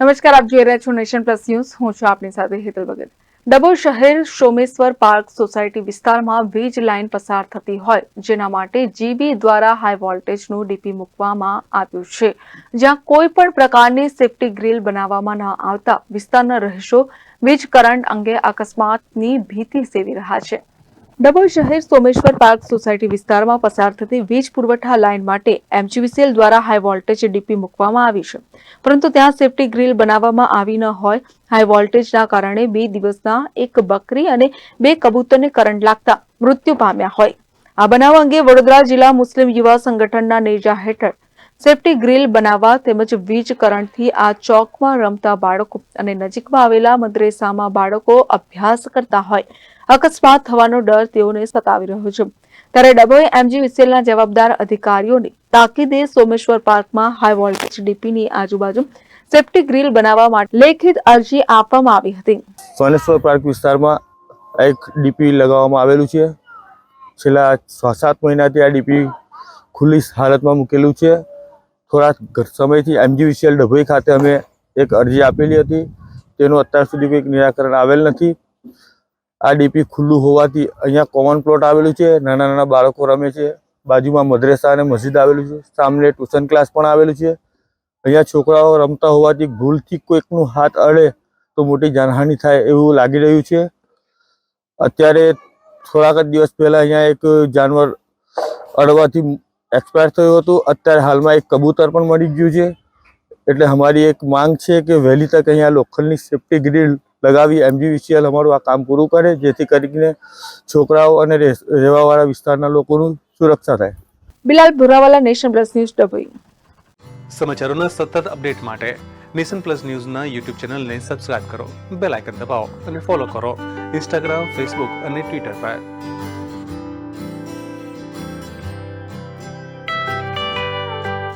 નમસ્કાર, આપ જોઈ રહ્યા છો નેશન પ્લસ ન્યૂઝ. હું છું આપની સાથે હેતલ વગર ડભોઈ શહેર સોમેશ્વર પાર્ક સોસાયટી વિસ્તારમાં વીજ લાઇન પસાર થતી હોય, જેના માટે જીબી દ્વારા હાઈ વોલ્ટેજનું ડીપી મૂકવામાં આવ્યું છે. જ્યાં કોઈ પણ પ્રકારની સેફટી ગ્રીલ બનાવવામાં ન આવતા વિસ્તારના રહીશો વીજ કરંટ અંગે અકસ્માતની ભીતિ સેવી રહ્યા છે. ડભોઈ શહેર સોમેશ્વર પાર્ક સોસાયટી વિસ્તારમાં પસાર થતી વીજ પુરવઠા લાઇન માટે એમજીવીસીએલ દ્વારા હાઈ વોલ્ટેજ ડીપી મૂકવામાં આવી છે. પરંતુ ત્યાં સેફટી ગ્રીલ બનાવવામાં આવી ન હોય. હાઈ વોલ્ટેજના કારણે બે દિવસના એક બકરી અને બે કબૂતરને કરંટ લાગતા મૃત્યુ પામ્યા હોય. આ બનાવ અંગે વડોદરા જિલ્લા મુસ્લિમ યુવા સંગઠનના નેજા હેઠળ સેફટી ગ્રીલ બનાવવા તેમજ વીજ કરંટથી આ ચોકમાં રમતા બાળકો અને નજીકમાં આવેલા મદ્રેસામાં બાળકો અભ્યાસ કરતા હોય. અકસ્માત થવાનો ડર તેઓને સતાવી રહ્યો છે. ત્યારે ડભોઈ વિસેલના જવાબદાર અધિકારીઓની તાકીદે સોમેશ્વર પાર્કમાં હાઈ વોલ્ટેજ ડીપીની આજુબાજુ સેફટી ગ્રીલ બનાવવા માટે લેખિત અરજી આપવામાં આવી હતી. સોમેશ્વર પાર્ક વિસ્તારમાં એક ડીપી લગાવવામાં આવેલું છે. છેલ્લા છ સાત મહિનાથી આ ડીપી ખુલ્લી હાલતમાં મૂકેલું છે. થોડા સમયથી એમજીવીસીએલ ડભોઈ ખાતે અમે એક અરજી આપેલી હતી. તેનું અત્યાર સુધી કંઈક નિરાકરણ આવેલ નથી. આ ડીપી ખુલ્લું હોવાથી અહીંયા કોમન પ્લોટ આવેલું છે. નાના નાના બાળકો રમે છે. બાજુમાં મદ્રેસા અને મસ્જિદ આવેલું છે. સામે ટ્યુશન ક્લાસ પણ આવેલું છે. અહીંયા છોકરાઓ રમતા હોવાથી ભૂલથી કોઈકનું હાથ અડે તો મોટી જાનહાનિ થાય એવું લાગી રહ્યું છે. અત્યારે થોડાક જ દિવસ પહેલાં અહીંયા એક જાનવર અડવાથી એક્સપાયર થયું હતું. અત્યારે હાલમાં એક કબૂતર પણ મળી ગયું છે. એટલે અમારી એક માંગ છે કે વહેલી તક અહીંયા લોખંડની સેફટી ગ્રીડ લગાવી એમજીવીસીએલ અમારું આ કામ પૂરું કરે જેથી કરીને છોકરાઓ અને રહેવાવાળા વિસ્તારના લોકોનું સુરક્ષા થાય Bilal Bhurawala nation plus news Dabhoi. સમાચારોના સતત અપડેટ માટે નેશન પ્લસ ન્યૂઝના યુટ્યુબ ચેનલને સબસ્ક્રાઇબ કરો બેલ આઇકન દબાવો અને ફોલો કરો. ઇન્સ્ટાગ્રામ ફેસબુક અને ટ્વિટર પર.